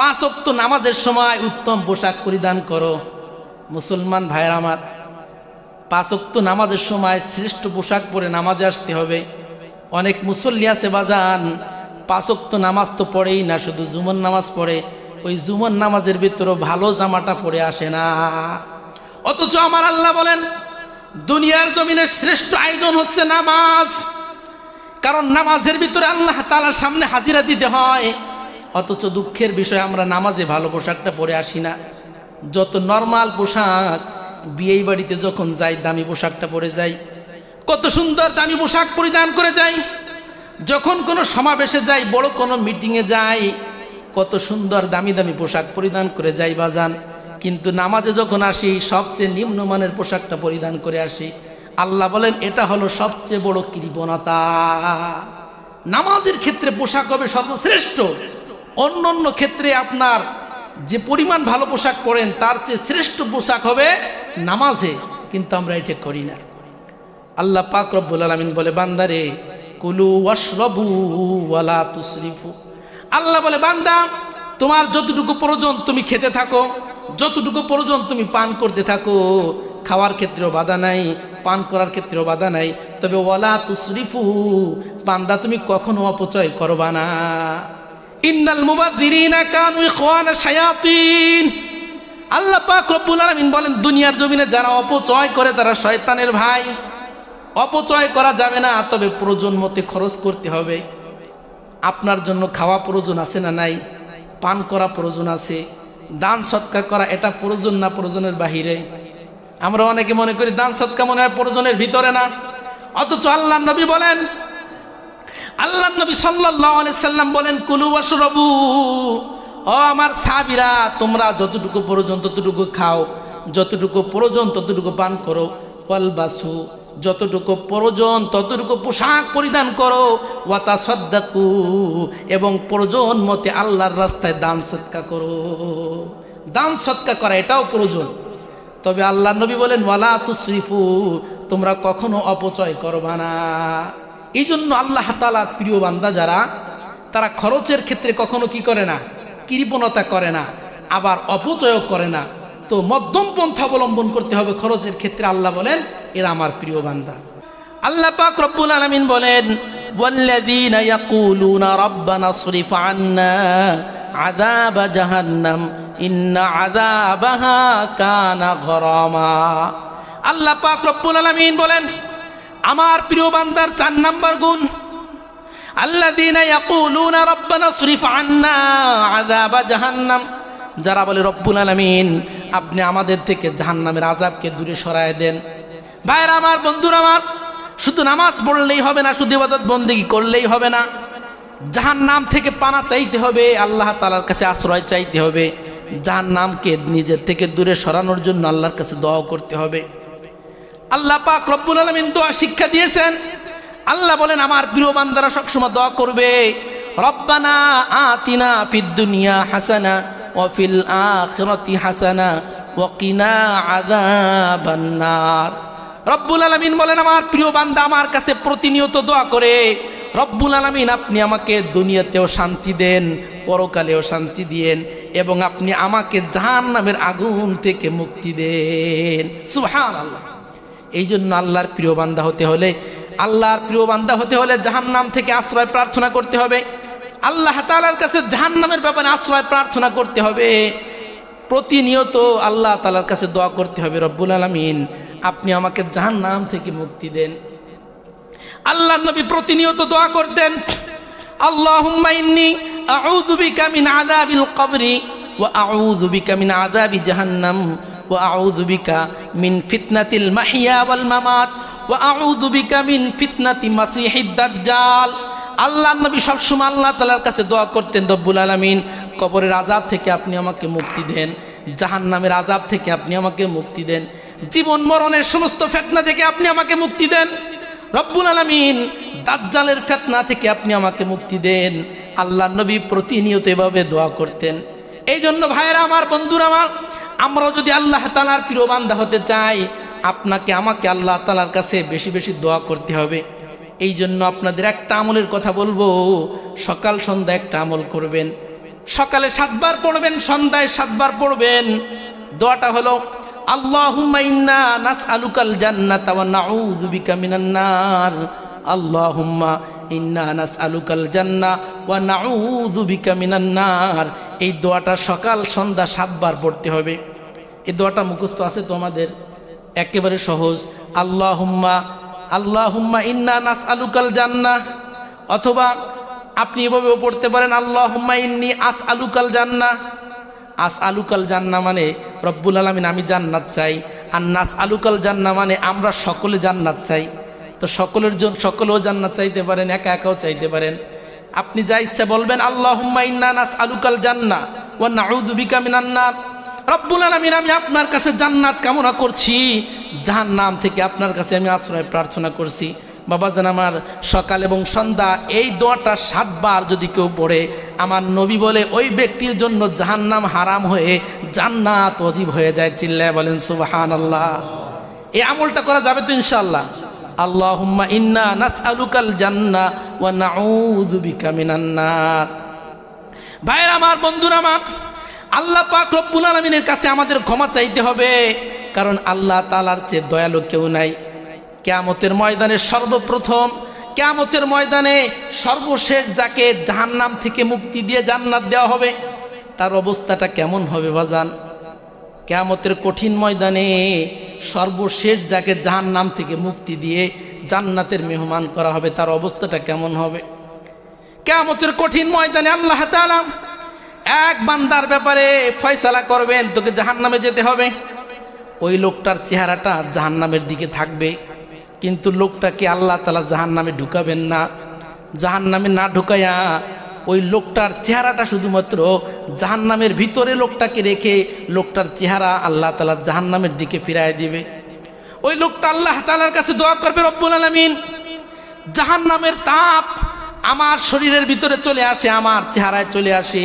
পাঁচ অক্ত নামাজের সময় উত্তম পোশাক পরিধান করো। মুসলমান ভাইয়ের আমার পাঁচ অক্ত নামাজের সময় শ্রেষ্ঠ পোশাক পরে নামাজে আসতে হবে। অনেক মুসল্লি আছে বাজান পাঁচ অক্ত নামাজ তো পড়েই না, শুধু জুমন নামাজ পড়ে। ওই জুমন নামাজের ভিতরে ভালো জামাটা পরে আসে না। অথচ আমার আল্লাহ বলেন, দুনিয়ার জমিনের শ্রেষ্ঠ আয়োজন হচ্ছে নামাজ। কারণ নামাজের ভিতরে আল্লাহ তালার সামনে হাজিরা দিতে হয়। অথচ দুঃখের বিষয়, আমরা নামাজে ভালো পোশাকটা পরে আসি না। যত নর্মাল পোশাক বিয়ে বাড়িতে যখন যাই, দামি পোশাকটা পরে যাই। কত সুন্দর দামি পোশাক পরিধান করে যাই। যখন কোনো সমাবেশে যাই, বড় কোনো মিটিংয়ে যাই, কত সুন্দর দামি দামি পোশাক পরিধান করে যাই বাজান। কিন্তু নামাজে যখন আসি, সবচেয়ে নিম্নমানের পোশাকটা পরিধান করে আসি। আল্লাহ বলেন, এটা হলো সবচেয়ে বড় কৃপণতা। নামাজের ক্ষেত্রে পোশাক হবে সর্বশ্রেষ্ঠ। অন্য অন্য ক্ষেত্রে আপনার যে পরিমাণ ভালো পোশাক পরেন, তার চেয়ে শ্রেষ্ঠ পোশাক হবে নামাজে। কিন্তু আমরা এটা করি না। আল্লাহ পাক রব্বুল আলামিন বলে, বান্দারে, কুলু ওয়াশরাবু ওয়ালা তুসরিফু আল্লাহ বলে, বান্দা, তোমার যতটুকু প্রয়োজন তুমি খেতে থাকো, যতটুকু প্রয়োজন তুমি পান করতে থাকো। খাওয়ার ক্ষেত্রেও বাধা নাই, পান করার ক্ষেত্রেও বাধা নাই। তবে ওয়ালা তুসরিফু বান্দা, তুমি কখনো অপচয় করবা না। ইন্নাল মুবাদ্দিরিনা কানু ইখওয়ানা শায়াতিন। আল্লাহ পাক রব্বুল আলামিন বলেন, দুনিয়ার জমিনে যারা অপচয় করে তারা শয়তানের ভাই। অপচয় করা যাবে না, তবে প্রয়োজন মতে খরচ করতে হবে। আপনার জন্য খাওয়া প্রয়োজন আছে না নাই? পান করা প্রয়োজন আছে। দান সৎকার করা, এটা প্রয়োজন না প্রয়োজনের বাহিরে? আমরা অনেকে মনে করি দান সৎকার মনে হয় প্রয়োজনের ভিতরে না। অথচ আল্লাহ নবী বলেন আল্লাহ নবী সাল্লাম বলেন, কুলু ওয়াশরাবু। ও আমার সাবিরা তোমরা যতটুকু প্রয়োজন ততটুকু খাও, যতটুকু প্রয়োজন ততটুকু পান করো ওয়ালবাসু যতটুকু প্রয়োজন ততটুকু পোশাক পরিধান করো ওয়াতা সদ্দাকু এবং প্রয়োজন মতে আল্লাহর রাস্তায় দান সৎকা করো। দান সৎকা করা, এটাও প্রয়োজন। তবে আল্লাহ নবী বলেন, ওয়ালা তুসরিফু তোমরা কখনো অপচয় করবা না। এই জন্য আল্লাহ তালার প্রিয় বান্দা যারা তারা খরচের ক্ষেত্রে কখনো কি করে না কৃপণতা করে না আবার অপচয় করে না তো মধ্যম পন্থা অবলম্বন করতে হবে খরচের ক্ষেত্রে আল্লাহ বলেন এরা আমার প্রিয় বান্দা আল্লাহ পাক রব্বুল আলামিন বলেন والذين يقولون ربنا اصرف عنا عذاب جهنم إن عذابها كان غراما আল্লাহ পাক রব্বুল আলামিন বলেন আমার প্রিয় বান্দার চার নাম্বার গুণ। যারা বলে, রব্বুল আলামিন, আপনি আমাদের থেকে জাহান্নামের আজাবকে দূরে সরায় দেন। ভাইরা আমার, বন্ধুরা আমার, শুধু নামাজ পড়লেই হবে না, শুধু ইবাদত বন্দেগী করলেই হবে না। জাহান্নাম থেকে পানা চাইতে হবে, আল্লাহ তালার কাছে আশ্রয় চাইতে হবে। জাহান্নামকে নিজের থেকে দূরে সরানোর জন্য আল্লাহর কাছে দোয়া করতে হবে। আল্লাহ পাক রব্বুল আলামিন দোয়া শিক্ষা দিয়েছেন। আল্লাহ বলেন, আমার প্রিয় বান্দারা সবসময় দোয়া করবে, রব্বানা আতিনা ফিদ দুনিয়া হাসানা ওয়া ফিল আখিরাতি হাসানা ওয়া কিনা আযাবান রব্বুল আলামিন বলেন, আমার প্রিয় বান্দা, আমার কাছে প্রতিনিয়ত দোয়া করে, রব্বুল আলামিন, আপনি আমাকে দুনিয়াতেও শান্তি দেন, পরকালেও শান্তি দিয়েন, এবং আপনি আমাকে জাহান্নামের আগুন থেকে মুক্তি দেন। সুবহানাল্লাহ। এই জন্য আল্লাহর প্রিয় বান্দা হতে হলে, আল্লাহর প্রিয় বান্দা হতে হলে জাহান্নাম থেকে আশ্রয় প্রার্থনা করতে হবে। আল্লাহ তালার কাছে জাহান্নামের ব্যাপারে আশ্রয় প্রার্থনা করতে হবে। প্রতিনিয়ত আল্লাহ তালার কাছে দোয়া করতে হবে, রব্বুল আলমিন, আপনি আমাকে জাহান্নাম থেকে মুক্তি দেন। আল্লাহ নবী প্রতিনিয়ত দোয়া করতেন আল্লাহ আউযু বিকা মিন কবরি ওয়া আউযু বিকা মিন জাহান্নাম। কাছে দোয়া করতেন কবরের আযাব থেকে আপনি আমাকে মুক্তি দেন, জাহান্নামের আযাব থেকে আপনি আমাকে মুক্তি দেন, জীবন মরণের সমস্ত ফেতনা থেকে আপনি আমাকে মুক্তি দেন, রব্বুল আলামিন, দাজ্জালের ফেতনা থেকে আপনি আমাকে মুক্তি দেন। আল্লাহ নবী প্রতিনিয়ত এভাবে দোয়া করতেন। এই জন্য ভাইয়েরা, আমার বন্ধুরা, আমার আমরাও যদি আল্লাহ তালার প্রিয় বান্দা হতে চাই, আপনাকে, আমাকে আল্লাহ তালার কাছে বেশি বেশি দোয়া করতে হবে। এই জন্য আপনাদের একটা আমলের কথা বলব। সকাল সন্ধ্যা একটা আমল করবেন। সকালে সাতবার পড়বেন, সন্ধ্যায় সাতবার পড়বেন। দোয়াটা হলো, আল্লাহুম্মা ইন্না নাসআলুকাল জান্নাতা ওয়া নাউযু এই দোয়াটা সকাল, সন্ধ্যা সাতবার পড়তে হবে। এই দোয়াটা মুখস্থ আছে তোমাদের? একেবারে সহজ। আল্লাহুম্মা আল্লাহুম্মা ইন্না নাস আলুকাল জান্নাহ। অথবা আপনি এভাবেও পড়তে পারেন আল্লাহ হুম্মা ইন্নি আস আলুকাল জান্নাহ। আস আলুকাল জান্না মানে রব্বুল আলমিন আমি জান্নাত চাই, আর নাস আলুকাল জান্না মানে আমরা সকলে জান্নাত চাই। তো সকলের জন্য সকলেও জান্নাত চাইতে পারেন একা একাও চাইতে পারেন। আপনি যা ইচ্ছা বলবেন আল্লাহ ও আমি আপনার কাছে জান্নাত কামনা করছি। জাহান্নাম থেকে আপনার কাছে আমি আশ্রয় প্রার্থনা করছি। বাবা যেন আমার সকাল এবং সন্ধ্যা, এই দোয়াটা সাতবার যদি কেউ পড়ে, আমার নবী বলে ওই ব্যক্তির জন্য জাহান্নাম হারাম হয়ে জান্নাত অজীব হয়ে যায়, চিল্লায় বলেন সুবাহান আল্লাহ এই আমলটা করা যাবে তো ইনশাল্লাহ আল্লাহুম্মা ইন্না নাসআলুকাল জান্নাহ ওয়া নাউযু বিকা মিনান নার। ভাইয়ের আমার, বন্ধুরা আমার, আল্লাহ পাক রব্বুল আলামিনের কাছে আমাদের ক্ষমা চাইতে হবে, কারণ আল্লাহ তাআলার চেয়ে দয়ালু কেউ নাই। কেয়ামতের ময়দানে সর্বপ্রথম, কেয়ামতের ময়দানে সর্বশেষ যাকে জাহান্নাম থেকে মুক্তি দিয়ে জান্নাত দেওয়া হবে, তার অবস্থাটা কেমন হবে বাজান কেয়ামতের কঠিন ময়দানে সর্বশেষ যাকে জাহান্নাম থেকে মুক্তি দিয়ে জান্নাতের মেহমান করা হবে, তার অবস্থাটা কেমন হবে? কেয়ামতের কঠিন ময়দানে আল্লাহ তাআলা এক বান্দার ব্যাপারে ফয়সালা করবেন, তোকে জাহান্নামে যেতে হবে। ওই লোকটার চেহারাটা জাহান্নামের দিকে থাকবে, কিন্তু লোকটাকে আল্লাহ তালা জাহান নামে ঢুকাবেন না। জাহান নামে না ঢুকাইয়া ওই লোকটার চেহারাটা শুধুমাত্র জাহান নামের ভিতরে লোকটাকে রেখে লোকটার চেহারা আল্লাহ তালা জাহান নামের দিকে ফিরায় দিবে। ওই লোকটা আল্লাহ তালার কাছে দোয়া করবে, রব্বুল আলমিন জাহান নামের তাপ আমার শরীরের ভিতরে চলে আসে, আমার চেহারায় চলে আসে।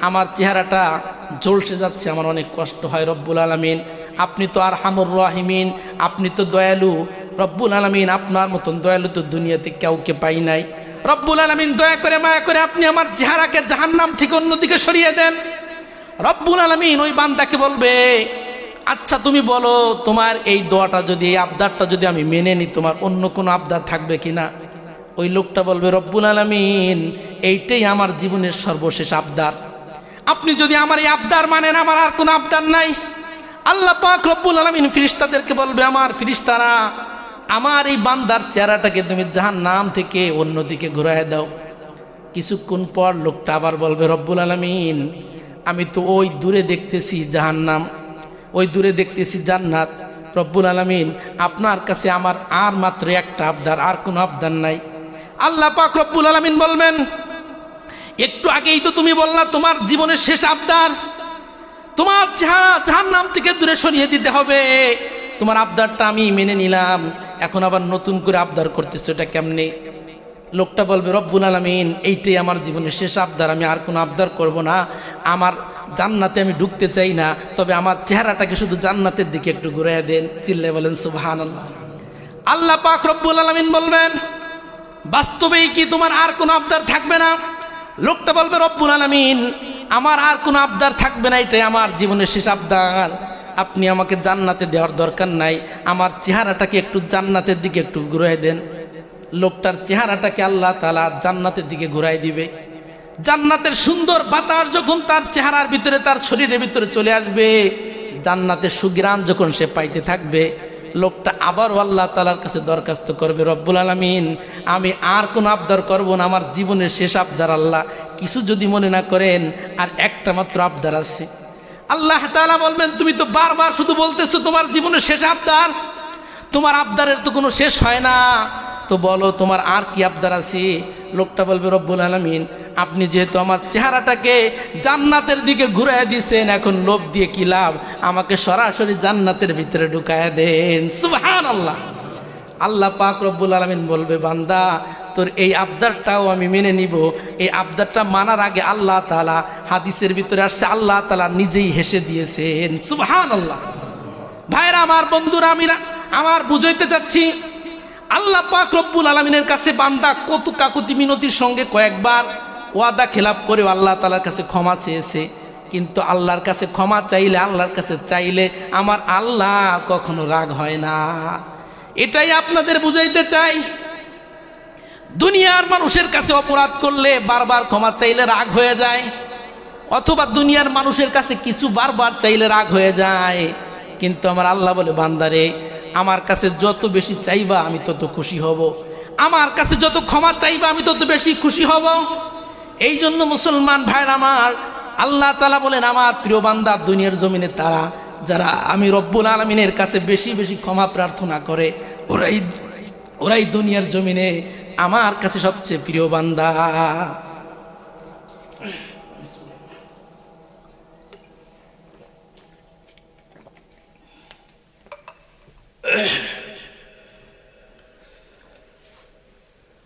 আমার চেহারাটা জ্বলসে যাচ্ছে, আমার অনেক কষ্ট হয়, রব্বুল আলমিন। আপনি তো আর হামুর রাহিমিন, আপনি তো দয়ালু। রব্বুল আলমিন, আপনার মতন দয়ালু তো দুনিয়াতে কাউকে পাই নাই। রব্বুল আলমিন দয়া করে মায়া করে আপনি আমার চেহারাকে জাহান্নাম থেকে অন্যদিকে সরিয়ে দেন। রব্বুল আলমিন ওই বান্দাকে বলবে আচ্ছা তুমি বলো, তোমার এই দোয়াটা যদি, এই আবদারটা যদি আমি মেনে নিই, তোমার অন্য কোনো আবদার থাকবে কিনা? ওই লোকটা বলবে, রব্বুল আলমিন, এইটাই আমার জীবনের সর্বশেষ আবদার। আপনি যদি আমার এই আবদার মানেন, আমার আর কোনো আবদার নাই। আল্লাহ পাক রব্বুল আলমিন ফিরিস্তাদেরকে বলবে, আমার ফিরিস্তারা আমার এই বান্দার চেহারাটাকে তুমি জাহান নাম থেকে অন্যদিকে ঘুরাই দাও। কিছুক্ষণ পর লোকটা আবার বলবে, রব্বুল আলমিন, আমি তো ওই দূরে দেখতেছি জাহান নাম ওই দূরে দেখতেছি জান্নাত। রব্বুল আলমিন, আপনার কাছে আমার আর মাত্র একটা আবদার, আর কোনো আবদার নাই। আল্লাহ পাক রব্বুল আলমিন বলবেন, একটু আগেই তো তুমি বললা তোমার জীবনের শেষ আবদার। তোমার জাহান নাম থেকে দূরে সরিয়ে দিতে হবে। তোমার আবদারটা আমি মেনে নিলাম। এখন আবার নতুন করে আবদার করতেছে, এটা কেমনে? লোকটা বলবে, রব্বুল আলমিন, এইটাই আমার জীবনের শেষ আবদার, আমি আর কোনো আবদার করব না। আমার জান্নাতে আমি ঢুকতে চাই না, তবে আমার চেহারাটাকে শুধু জান্নাতের দিকে একটু ঘুরাইয়া দেন। চিল্লে বলেন সুবাহান আল্লাহ পাক রব্বুল আলমিন বলবেন বাস্তবেই কি তোমার আর কোনো আবদার থাকবে না? লোকটা বলবে, রব্বুল আলমিন, আমার আর কোনো আবদার থাকবে না, এটাই আমার জীবনের শেষ আবদার। আপনি আমাকে জান্নাতে দেওয়ার দরকার নাই। আমার চেহারাটাকে একটু জান্নাতের দিকে একটু ঘুরাই দেন। লোকটার চেহারাটাকে আল্লাহ তালা জান্নাতের দিকে ঘুরাই দিবে। জান্নাতের সুন্দর বাতাস যখন তার চেহারার ভিতরে, তার শরীরের ভিতরে চলে আসবে, জান্নাতের সুগ্রাম যখন সে পাইতে থাকবে, লোকটা আবারও আল্লাহ তালার কাছে দরখাস্ত করবে, রব্বুল আলমিন, আমি আর কোন আবদার করব না, আমার জীবনের শেষ আবদার আল্লাহ। কিছু যদি মনে না করেন, আর একটা মাত্র আবদার আছে। আল্লাহ তালা বলবেন, তুমি তো বারবার শুধু বলতেছো তোমার জীবনের শেষ আবদার। তোমার আবদারের তো কোনো শেষ হয় না। তো বলো, তোমার আর কি আবদার আছে? লোকটা বলবে, রব্বুল আলমিন, আপনি যেহেতু আমার চেহারাটাকে জান্নাতের দিকে ঘুরাই দিছেন, এখন লোভ দিয়ে কি লাভ? আমাকে সরাসরি জান্নাতের ভিতরে ঢুকায় দেন। সুবহান আল্লাহ আল্লাহ পাক রব্বুল আলমিন বলবে, বান্দা তোর এই আবদারটাও আমি মেনে নিব। এই আবদারটা মানার আগে আল্লাহ তালা হাদিসের ভিতরে আসছে, আল্লাহ তালা নিজেই হেসে দিয়েছেন। সুবহান আল্লাহ ভাইরা, আমার বন্ধুরা, আমি আমার বুঝাইতে চাচ্ছি, আল্লাহ পাক রব্বুল আলমিনের কাছে বান্দা কত কাকুতি মিনতির সঙ্গে কয়েকবার ওয়াদা খেলাপ করেও আল্লাহ তালার কাছে ক্ষমা চেয়েছে। কিন্তু আল্লাহর কাছে ক্ষমা চাইলে, আল্লাহর কাছে চাইলে আমার আল্লাহ কখনো রাগ হয় না। এটাই আপনাদের বুঝাইতে চাই। দুনিয়ার মানুষের কাছে অপরাধ করলে বারবার ক্ষমা চাইলে রাগ হয়ে যায়, অথবা দুনিয়ার মানুষের কাছে কিছু বারবার চাইলে রাগ হয়ে যায়। কিন্তু আমার আল্লাহ বলে, বান্দারে, আমার কাছে যত বেশি চাইবা আমি তত খুশি হব। আমার কাছে যত ক্ষমা চাইবা আমি তত বেশি খুশি হব। এই জন্য মুসলমান ভাইর আমার, আল্লাহ তালা বলেন, আমার প্রিয় বান্দা, দুনিয়ার জমিনে তারা, যারা আমি রব্বুল আলমিনের কাছে বেশি বেশি ক্ষমা প্রার্থনা করে, ওরাই ওরাই দুনিয়ার জমিনে আমার কাছে সবচেয়ে প্রিয় বান্দা।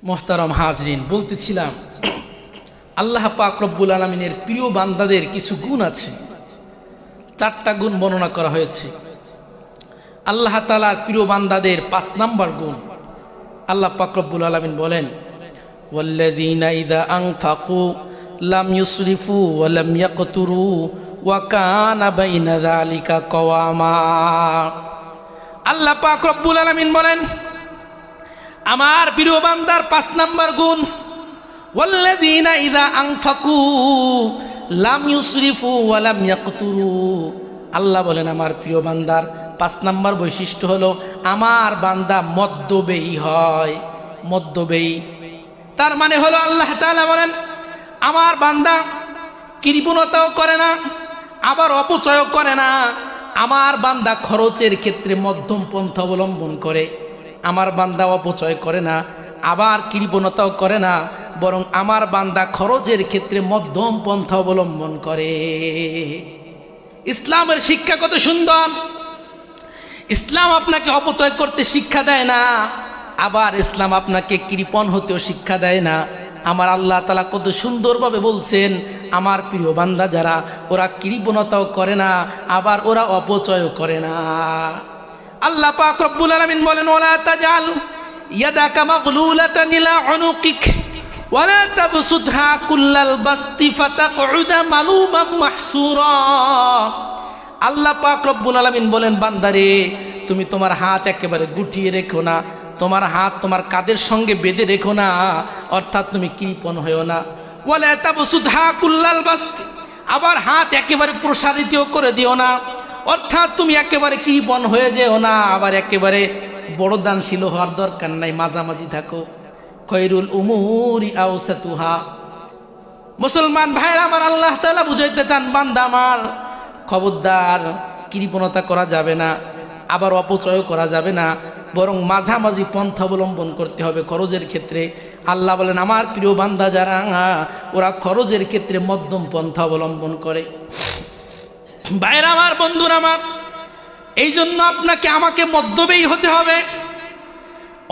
মোহতারম হাজরিন, বলতেছিলাম, আল্লাহ পাক রব্বুল আলমিনের প্রিয় বান্দাদের কিছু গুণ আছে। চারটা গুণ বর্ণনা করা হয়েছে। আল্লাহ তালার প্রিয় বান্দাদের পাঁচ নাম্বার গুণ। আল্লাহ পাকরব্বুল আলমিন বলেন ওয়াল্লাদিনা ইদা আং ফাকু লাম ইউসরিফু ওয়ালাম ইয়াকতুরু ওয়াকানা বাইনা যালিকা কওয়ামা। আল্লাহ পাক আলামিন বলেন, আমার প্রিয় বান্দার পাঁচ নাম্বার গুণ, ওয়াল্লাযীনা ইযা আনফাকু লাম ইউসরিফু ওয়া লাম ইয়াকতুরু। আল্লাহ বলেন, আমার প্রিয় বান্দার পাঁচ নাম্বার বৈশিষ্ট্য হলো, আমার বান্দা মদ্যবেয়ী হয় মদ্যবেয়ী তার মানে হলো আল্লাহ তাআলা বলেন, আমার বান্দা কৃপণতাও করে না, আবার অপচয়ও করে না। আমার বান্দা খরচের ক্ষেত্রে মধ্যম পন্থা অবলম্বন করে, আমার বান্দা অপচয় করে না, আবার কৃপণতাও করে না, বরং আমার বান্দা খরচের ক্ষেত্রে মধ্যম পন্থা অবলম্বন করে। ইসলামের শিক্ষা কত সুন্দর ইসলাম আপনাকে অপচয় করতে শিক্ষা দেয় না, আবার ইসলাম আপনাকে কৃপণ হতেও শিক্ষা দেয় না। আমার আল্লাহ তালা কত সুন্দরভাবে বলছেন, আমার প্রিয় বান্দা যারা, ওরা কৃপণতাও করে না, আবার ওরা অপচয়ও করে না। আল্লাহ পাক রব্বুল আলামিন বলেন ওলা তাজাল ইয়াদাকা মাগলুলাতান ইলা উনুকিক, ওয়ালা তাবসুতহা কুল্লাল বাসতি ফাতাকউদা মালুমান মাহসুরা। আল্লাহ পাক রব্বুল আলামিন বলেন, বান্দারে, তুমি তোমার হাত একেবারে গুটিয়ে রেখো না, তোমার হাত তোমার কাদের সঙ্গে বেঁধে রেখো না, অর্থাৎ তুমি কৃপণ হয়েও না। ওয়ালা তাবসুতহা কুল্লাল বাসতি আবার হাত একেবারে প্রসারিত করে দিও না, অর্থাৎ তুমি একেবারে কৃপণ হয়ে যেও না, আবার একেবারে বড় দানশীল হওয়ার দরকার নাই, মাঝামাঝি থাকো। খৈরুল উমুরি আউসাতুহা মুসলমান ভাইরা আমার আল্লাহ তাআলা বুঝাইতে চান, বান্দা আমার খবরদার, কৃপণতা করা যাবে না, আবার অপচয় করা যাবে না, বরং মাঝামাঝি পন্থা অবলম্বন করতে হবে খরচের ক্ষেত্রে। আল্লাহ বলেন, আমার প্রিয় বান্দা যারা, ওরা খরচের ক্ষেত্রে মধ্যম পন্থা অবলম্বন করে। বাইরে আমার, বন্ধুর আমার এই জন্য আপনাকে আমাকে মধ্যবেই হতে হবে।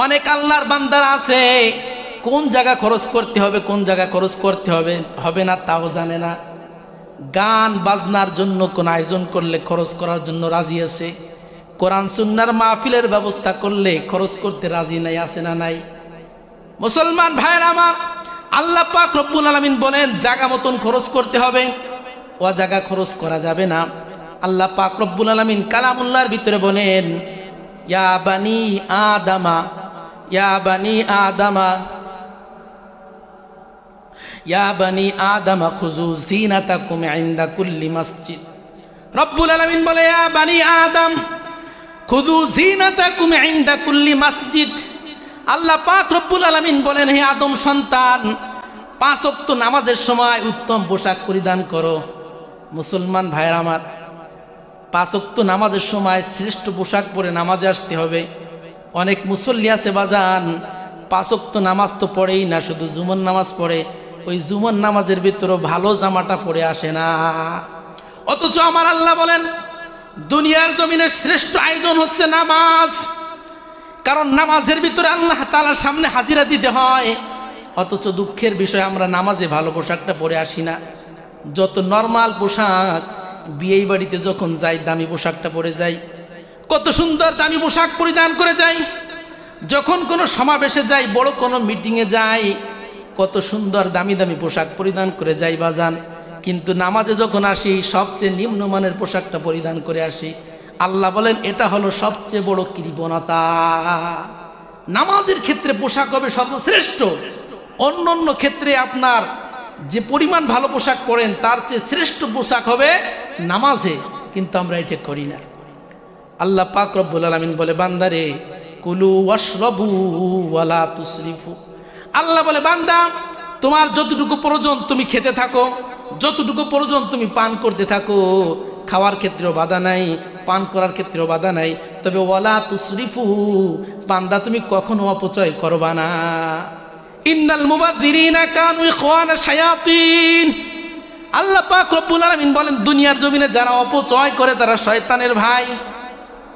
অনেক আল্লাহর বান্দার আছে, কোন জায়গা খরচ করতে হবে, কোন জায়গা খরচ করতে হবে হবে না তাও জানে না। গান বাজনার জন্য কোন আয়োজন করলে খরচ করার জন্য রাজি আছে? কোরআন, সুন্নার মাহফিলের ব্যবস্থা করলে খরচ করতে রাজি নাই, আছে না নাই? মুসলমান ভাইয়ের আমার, আল্লাহ পাক রব্বুল আলমিন বলেন, জাগা মতন খরচ করতে হবে। ও জায়গা খরচ করা যাবে না। আল্লাহ পাক রব্বুল আলমিন কালামুল্লাহর ভিতরে বলেন, ইয়া বানি আদামা, ইয়া বানি আদামা ইয়া বানি আদামা খুজু জিনাতাকুম ইনদা কুল্লি মসজিদ। রব্বুল আলামিন বলে, ইয়া বানি আদম খুদু জিনাতাকুম ইনদা কুল্লি মসজিদ। আল্লাহ পাক রব্বুল আলামিন বলেন, হে আদম সন্তান, পাঁচ ওয়াক্ত নামাজের সময় উত্তম পোশাক পরিধান করো। মুসলমান ভাইয়ের আমার, পাঁচ ওয়াক্ত নামাজের সময় শ্রেষ্ঠ পোশাক পরে নামাজে আসতে হবে। অনেক মুসল্লি আছে বাজান, পাঁচ ওয়াক্ত নামাজ তো পড়েই না, শুধু জুমন নামাজ পড়ে। ওই জুমন নামাজের ভিতরে ভালো জামাটা পরে আসে না। অথচ আমার আল্লাহ বলেন, দুনিয়ার জমিনের শ্রেষ্ঠ আয়োজন হচ্ছে নামাজ। কারণ নামাজের ভিতরে আল্লাহ তালার সামনে হাজিরা দিতে হয়। অথচ দুঃখের বিষয়, আমরা নামাজে ভালো পোশাকটা পরে আসি না। যত নর্মাল পোশাক বিয়ে বাড়িতে যখন যাই, দামি পোশাকটা পরে যাই। কত সুন্দর দামি পোশাক পরিধান করে যাই। যখন কোনো সমাবেশে যাই, বড় কোনো মিটিংয়ে যাই কত সুন্দর দামি দামি পোশাক পরিধান করে যাই বা যান কিন্তু নামাজে যখন আসি, সবচেয়ে নিম্নমানের পোশাকটা পরিধান করে আসি। আল্লাহ বলেন, এটা হলো সবচেয়ে বড় কৃপণতা। নামাজের ক্ষেত্রে পোশাক হবে সর্বশ্রেষ্ঠ। অন্য অন্য ক্ষেত্রে আপনার যে পরিমাণ ভালো পোশাক পরেন, তার চেয়ে শ্রেষ্ঠ পোশাক হবে নামাজে। কিন্তু আমরা এটা করি না। আল্লাহ পাক রব্বুল আলামিন বলে, বান্দারে, কুলু ওয়াশরাবু ওয়ালা তুসরিফু। আল্লাহ বলে, বান্দা, তোমার যতটুকু প্রয়োজন তুমি খেতে থাকো, যতটুকু প্রয়োজন তুমি পান করতে থাকো। খাওয়ার ক্ষেত্রেও বাধা নাই, পান করার ক্ষেত্রেও বাধা নাই। তবে ওয়ালা তুসরিফু, বান্দা, তুমি কখনো অপচয় করবা না। ইন্নাল আল্লাহ বলেন, দুনিয়ার জমিনে যারা অপচয় করে তারা শয়তানের ভাই।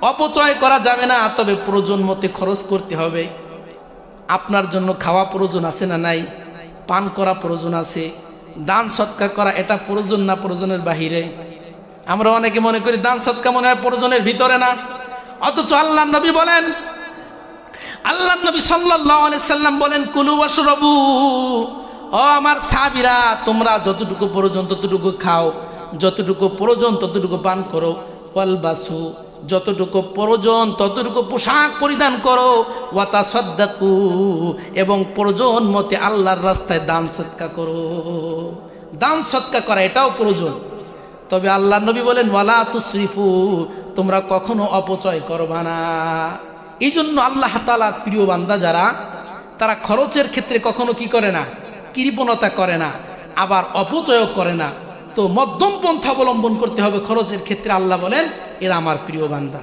অপচয় করা যাবে না, তবে প্রয়োজন মতে খরচ করতে হবে। আপনার জন্য খাওয়া প্রয়োজন আছে না নাই? পান করা প্রয়োজন আছে। দান সৎকার করা এটা প্রয়োজন না প্রয়োজনের বাহিরে? আমরা অনেকে মনে করি দান সৎকার মনে হয় প্রয়োজনের ভিতরে না। অথচ আল্লাহ নবী বলেন, আল্লাহ নবী সাল্লাম বলেন, কুলু ওয়াশরাবু। ও আমার সাবিরা তোমরা যতটুকু প্রয়োজন ততটুকু খাও, যতটুকু প্রয়োজন ততটুকু পান করো। ওয়ালবাসু যতটুকু প্রয়োজন, ততটুকু পোশাক পরিধান করো। ওয়াতা সদ্দাকু এবং প্রয়োজন মতে আল্লাহর রাস্তায় দান সৎকা করো। দান সৎকা করা, এটাও প্রয়োজন। তবে আল্লাহ নবী বলেন, ওয়ালা তুসরিফু, তোমরা কখনো অপচয় করবা না। এই জন্য আল্লাহ তালার প্রিয় বান্দা যারা, তারা খরচের ক্ষেত্রে কখনো কি করে না? কৃপণতা করে না, আবার অপচয় করে না। তো মধ্যম পন্থা অবলম্বন করতে হবে খরচের ক্ষেত্রে আল্লাহ বলেন এরা আমার প্রিয় বান্দা।